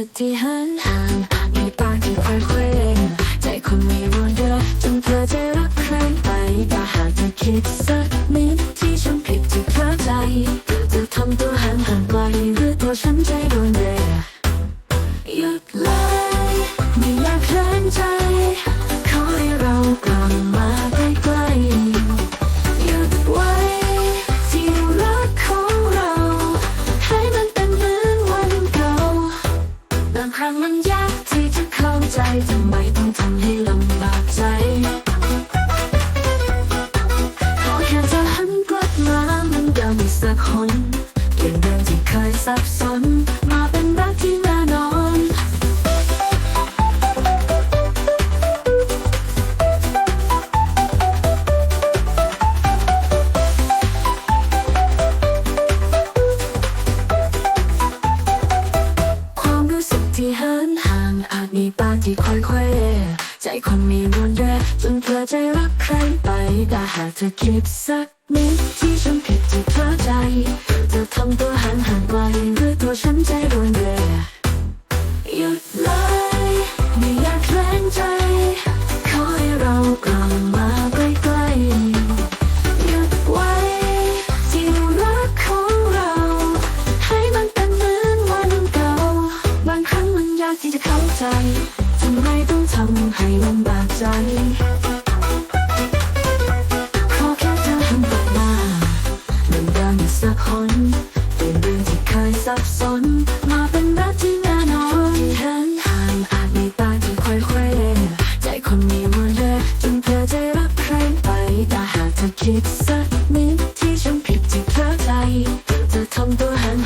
สึกที่หันห่างมีปากที่ค่อยเคว้งใจคนมีรวนเรือจนเธอจะรักใครไปแต่หากเธอคิดสักนิดที่ฉันผิดที่เพลอใจจะทำตัวห่างห่างไกลหรือตัวฉันใจโดน ไมต้องทำให้ลำบากใจขอแค่จะหันกลับมามันเดิมอีกสักคนเปลี่ยนเรื่องที่เคยสับสน มีปากที่ค่อยเควใจคนมีรวนเรจนเธอใจรักใครไปแต่หากเธอคิดสักนิดที่ฉันผิดจะเธอใจ จะทำตัวห่างห่างไกลหรือตัวฉันใจรวน ทำไมต้องทำให้ลำบากใจขอแค่เธอหันกลับมาเหมือนดิมอีกสักคนเปลี่ยนเรื่องที่เคยสับสน มาเป็นรักที่แน่นอนเหินห่างอาจมีตาที่ค่อยเควใจคนมีมันเยจนเธอจะรักใครไปแต่หากเธอคิดสักนิดที่ฉันผิดที่เพลอใจจะทำตัวห่างห่างไกลหรือตัวฉัน